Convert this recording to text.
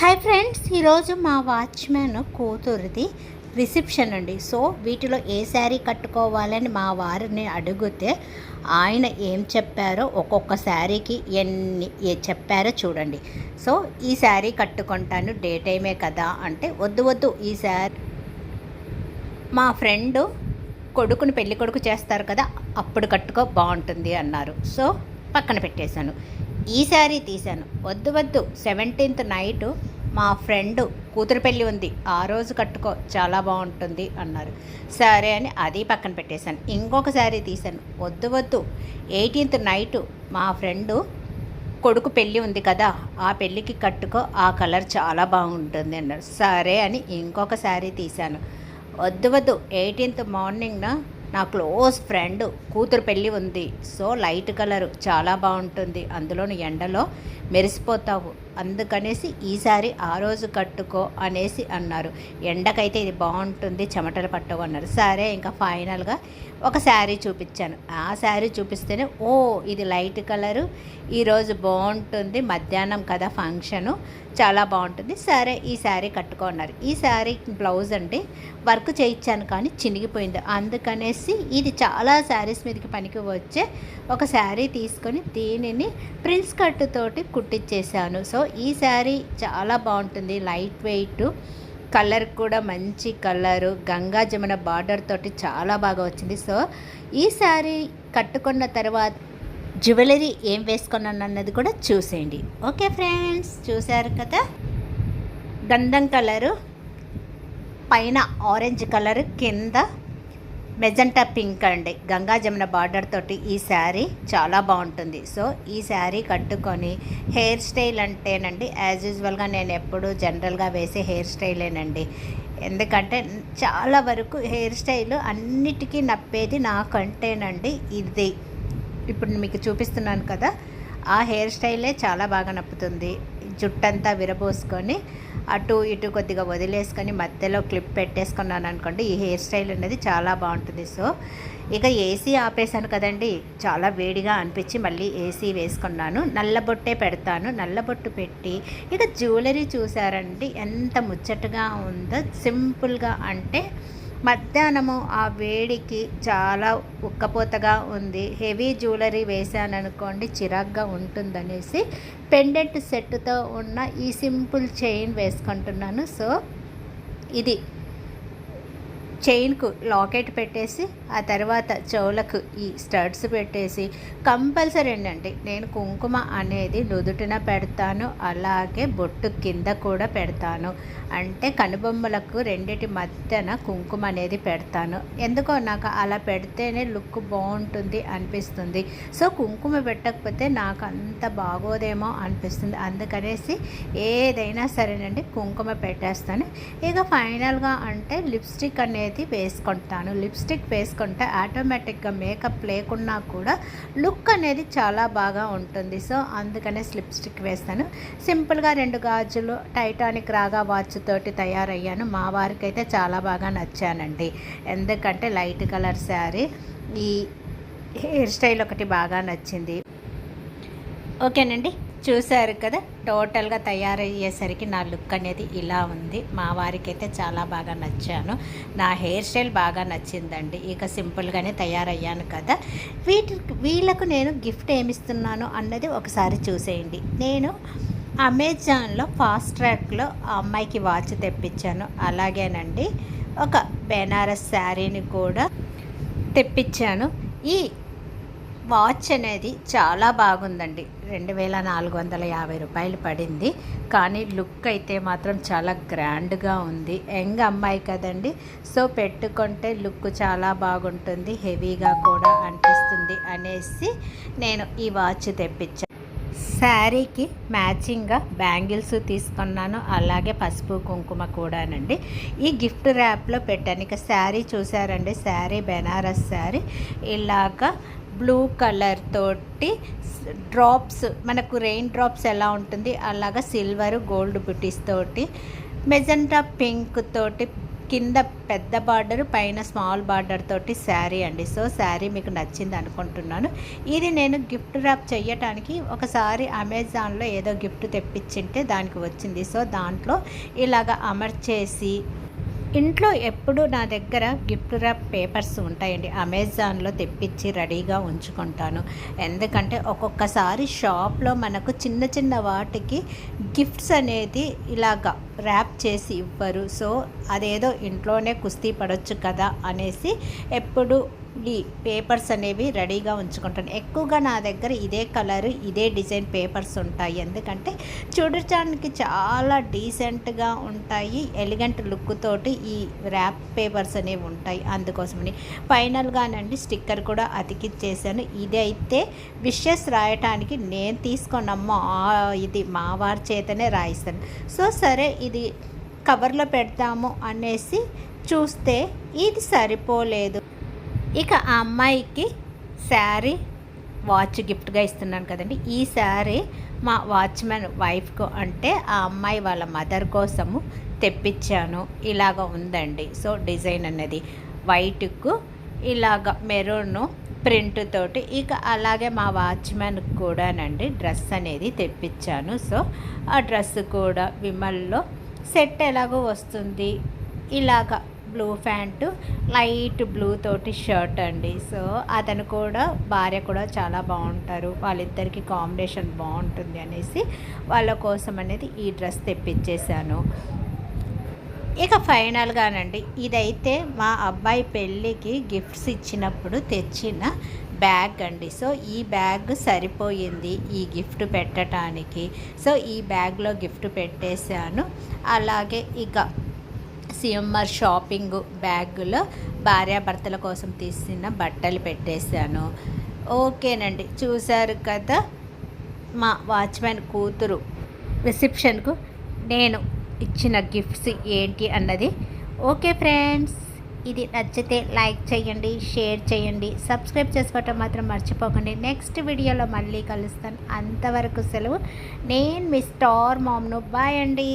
Hi friends ఈరోజు మా watchman కూతురిది రిసెప్షన్ అండి. సో వీటిలో ఏ శారీ కట్టుకోవాలని మా వారిని అడిగితే ఆయన ఏం చెప్పారో ఒక్కొక్క శారీకి ఎన్ని ఏ చెప్పారో చూడండి. సో ఈ శారీ కట్టుకుంటాను డే టైమే కదా అంటే వద్దు వద్దు ఈ శారీ మా ఫ్రెండ్ కొడుకుని పెళ్ళి కొడుకు చేస్తారు కదా అప్పుడు కట్టుకో బాగుంటుంది అన్నారు. సో పక్కన పెట్టేశాను. ఈ శారీ తీశాను. వద్దు వద్దు సెవెంటీన్త్ నైట్ మా ఫ్రెండ్ కూతురు పెళ్ళి ఉంది ఆ రోజు కట్టుకో చాలా బాగుంటుంది అన్నారు. సరే అని అది పక్కన పెట్టేశాను. ఇంకొక శారీ తీశాను. వద్దు వద్దు. ఎయిటీన్త్ నైట్ మా ఫ్రెండు కొడుకు పెళ్ళి ఉంది కదా ఆ పెళ్ళికి కట్టుకో ఆ కలర్ చాలా బాగుంటుంది అన్నారు. సరే అని ఇంకొక శారీ తీశాను. వద్దు వద్దు. ఎయిటీన్త్ మార్నింగ్న నా క్లోజ్ ఫ్రెండ్ కూతురు పెళ్ళి ఉంది. సో లైట్ కలర్ చాలా బాగుంటుంది. అందులోని ఎండలో మెరిసిపోతావు. అందుకనేసి ఈసారి ఆ రోజు కట్టుకో అనేసి అన్నారు. ఎండకైతే ఇది బాగుంటుంది చెమటలు పట్టవు అన్నారు. సరే ఇంకా ఫైనల్గా ఒక శారీ చూపించాను. ఆ శారీ చూపిస్తేనే ఓ ఇది లైట్ కలరు ఈరోజు బాగుంటుంది మధ్యాహ్నం కదా ఫంక్షను చాలా బాగుంటుంది సరే ఈ శారీ కట్టుకున్నారు ఈ శారీ బ్లౌజ్ అండి వర్క్ చేయించాను కానీ చినిగిపోయింది. అందుకనేసి ఇది చాలా శారీస్ మీదకి పనికి వచ్చే ఒక శారీ తీసుకొని దీనిని ప్రిన్స్ కట్టుతోటి కుట్టించేశాను సో ఈ శారీ చాలా బాగుంటుంది లైట్ వెయిట్. కలర్ కూడా మంచి కలరు. గంగా జమున బార్డర్ తోటి చాలా బాగా వచ్చింది. సో ఈ శారీ కట్టుకున్న తర్వాత జ్యువెలరీ ఏం వేసుకున్నాను అన్నది కూడా చూసేయండి. ఓకే ఫ్రెండ్స్ చూశారు కదా? గంధం కలరు పైన ఆరెంజ్ కలర్ కింద మెజంటా పింక్ అండి. గంగా జమున బార్డర్ తోటి ఈ శారీ చాలా బాగుంటుంది. సో ఈ శారీ కట్టుకొని హెయిర్ స్టైల్ అంటేనండి యాజ్ యూజువల్గా నేను ఎప్పుడు జనరల్గా వేసే హెయిర్ స్టైలేనండి. ఎందుకంటే చాలా వరకు హెయిర్ స్టైల్ అన్నిటికీ నప్పేది నాకంటేనండి ఇది. ఇప్పుడు మీకు చూపిస్తున్నాను కదా ఆ హెయిర్ స్టైలే చాలా బాగా నప్పుతుంది. జుట్టంతా విరబోసుకొని అటు ఇటు కొద్దిగా వదిలేసుకొని మధ్యలో క్లిప్ పెట్టేసుకున్నాను అనుకోండి ఈ హెయిర్ స్టైల్ అనేది చాలా బాగుంటుంది. సో ఇక ఏసీ ఆపేశాను కదండి చాలా వేడిగా అనిపించి మళ్ళీ ఏసీ వేసుకున్నాను. నల్లబొట్టే పెడతాను. నల్లబొట్టు పెట్టి ఇక జ్యువెలరీ చూసారండి ఎంత ముచ్చటగా ఉందో సింపుల్గా అంటే మధ్యాహ్నము ఆ వేడికి చాలా ఉక్కపోతగా ఉంది. హెవీ జ్యువెలరీ వేసాను అనుకోండి చిరాగ్గా ఉంటుందనేసి పెండెంట్ సెట్తో ఉన్న ఈ సింపుల్ చైన్ వేసుకుంటున్నాను. సో ఇది. చైన్కు లాకెట్ పెట్టేసి ఆ తర్వాత చెవులకు ఈ స్టడ్స్ పెట్టేసి కంపల్సరీ అండి నేను కుంకుమ అనేది నుదుటిన పెడతాను అలాగే బొట్టు కింద కూడా పెడతాను. అంటే కనుబొమ్మలకు రెండిటి మధ్యన కుంకుమ అనేది పెడతాను. ఎందుకో నాకు అలా పెడితేనే లుక్ బాగుంటుంది అనిపిస్తుంది. సో కుంకుమ పెట్టకపోతే నాకు అంత బాగోదేమో అనిపిస్తుంది. అందుకనేసి ఏదైనా సరేనండి కుంకుమ పెట్టేస్తాను. ఇక ఫైనల్గా అంటే లిప్స్టిక్ అనేది వేసుకుంటాను. లిప్స్టిక్ వేసుకుంటే ఆటోమేటిక్గా మేకప్ లేకున్నా కూడా లుక్ అనేది చాలా బాగా ఉంటుంది. సో అందుకనే లిప్స్టిక్ వేస్తాను. సింపుల్గా రెండు గాజులు టైటానిక్ రాగా వాచ్ తోటి తయారయ్యాను. మా వారికి అయితే చాలా బాగా నచ్చానండి. ఎందుకంటే లైట్ కలర్ శారీ. ఈ హెయిర్ స్టైల్ ఒకటి బాగా నచ్చింది. ఓకేనండి. చూశారు కదా? టోటల్గా తయారయ్యేసరికి నా లుక్ అనేది ఇలా ఉంది. మా వారికి అయితే చాలా బాగా నచ్చాను. నా హెయిర్ స్టైల్ బాగా నచ్చిందండి. ఇక సింపుల్గానే తయారయ్యాను కదా. వీటి వీళ్ళకు నేను గిఫ్ట్ ఏమిస్తున్నాను అన్నది ఒకసారి చూసేయండి. నేను అమెజాన్లో ఫాస్ట్ ట్రాక్లో అమ్మాయికి వాచ్ తెప్పించాను. అలాగేనండి. ఒక బెనారస్ శారీని కూడా తెప్పించాను. ఈ వాచ్ అనేది చాలా బాగుందండి. రెండు వేల నాలుగు వందల యాభై రూపాయలు పడింది. కానీ లుక్ అయితే మాత్రం చాలా గ్రాండ్గా ఉంది. యంగ్ అమ్మాయి కదండి. సో పెట్టుకుంటే లుక్ చాలా బాగుంటుంది. హెవీగా కూడా అనిపిస్తుంది అనేసి నేను ఈ వాచ్ తెప్పించాను శారీకి మ్యాచింగ్గా బ్యాంగిల్స్ తీసుకున్నాను. అలాగే పసుపు కుంకుమ కూడానండి. ఈ గిఫ్ట్ ర్యాప్లో పెట్టాను. ఇక శారీ చూసారండి శారీ బెనారస్ శారీ. ఇలాగా బ్లూ కలర్ తోటి డ్రాప్స్ మనకు రెయిన్ డ్రాప్స్ ఎలా ఉంటుంది? అలాగా సిల్వర్ గోల్డ్ బుటీస్ తోటి మెజెంటా పింక్ తోటి కింద పెద్ద బార్డర్ పైన స్మాల్ బార్డర్ తోటి శారీ అండి. సో శారీ మీకు నచ్చింది అనుకుంటున్నాను. ఇది నేను గిఫ్ట్ ర్యాప్ చేయటానికి ఒకసారి అమెజాన్లో ఏదో గిఫ్ట్ తెప్పించింటే దానికి వచ్చింది. సో దాంట్లో ఇలాగ అమర్చేసి ఇంట్లో ఎప్పుడు నా దగ్గర గిఫ్ట్ ర్యాప్ పేపర్స్ ఉంటాయండి. అమెజాన్లో తెప్పించి రెడీగా ఉంచుకుంటాను. ఎందుకంటే ఒక్కొక్కసారి షాప్లో మనకు చిన్న చిన్న వాటికి గిఫ్ట్స్ అనేది ఇలాగ ర్యాప్ చేసి ఇవ్వరు. సో అదేదో ఇంట్లోనే కుస్తీ పడవచ్చు కదా అనేసి ఎప్పుడు ఈ పేపర్స్ అనేవి రెడీగా ఉంచుకుంటాను. ఎక్కువగా నా దగ్గర ఇదే కలర్ ఇదే డిజైన్ పేపర్స్ ఉంటాయి. ఎందుకంటే చూడటానికి చాలా డీసెంట్గా ఉంటాయి. ఎలిగెంట్ లుక్ తోటి ఈ ర్యాప్ పేపర్స్ అనేవి ఉంటాయి అందుకోసమని. ఫైనల్గానండి స్టిక్కర్ కూడా అతికిచ్చేసాను. ఇదైతే విషెస్ రాయటానికి నేను తీసుకున్నమ్మో ఇది మా వారి చేతనే రాయిస్తాను. సో సరే ఇది కవర్లో పెడతాము అనేసి చూస్తే ఇది సరిపోలేదు. ఇక ఆ అమ్మాయికి శారీ వాచ్ గిఫ్ట్గా ఇస్తున్నాను కదండి. ఈ శారీ మా వాచ్మెన్ వైఫ్కు అంటే ఆ అమ్మాయి వాళ్ళ మదర్ కోసము తెప్పించాను. ఇలాగ ఉందండి. సో డిజైన్ అనేది వైట్కు ఇలాగ మెరూన్ ప్రింట్ తోటి ఇక అలాగే మా వాచ్మెన్ కూడానండి డ్రెస్ అనేది తెప్పించాను. సో ఆ డ్రెస్ కూడా విమల్లో సెట్ ఎలాగో వస్తుంది. ఇలాగ బ్లూ ప్యాంటు లైట్ బ్లూ తోటి షర్ట్ అండి. సో అతను కూడా భార్య కూడా చాలా బాగుంటారు. వాళ్ళిద్దరికి కాంబినేషన్ బాగుంటుంది అనేసి వాళ్ళ కోసం అనేది ఈ డ్రెస్ తెప్పించేశాను. ఇక ఫైనల్గానండి ఇదైతే మా అబ్బాయి పెళ్ళికి గిఫ్ట్స్ ఇచ్చినప్పుడు తెచ్చిన బ్యాగ్ అండి. సో ఈ బ్యాగ్ సరిపోయింది ఈ గిఫ్ట్ పెట్టడానికి సో ఈ బ్యాగ్లో గిఫ్ట్ పెట్టేశాను. అలాగే ఇక సిఎంఆర్ షాపింగ్ బ్యాగులో భార్యాభర్తల కోసం తీసిన బట్టలు పెట్టేశాను. ఓకేనండి చూశారు కదా మా వాచ్మెన్ కూతురు రిసెప్షన్కు నేను ఇచ్చిన గిఫ్ట్స్ ఏంటి అన్నది. ఓకే ఫ్రెండ్స్ ఇది నచ్చితే లైక్ చేయండి షేర్ చేయండి సబ్స్క్రైబ్ చేసుకోవటం మాత్రం మర్చిపోకండి. నెక్స్ట్ వీడియోలో మళ్ళీ కలుస్తాను. అంతవరకు సెలవు. నేను మీ స్టార్ మామ్ను. బాయ్ అండి.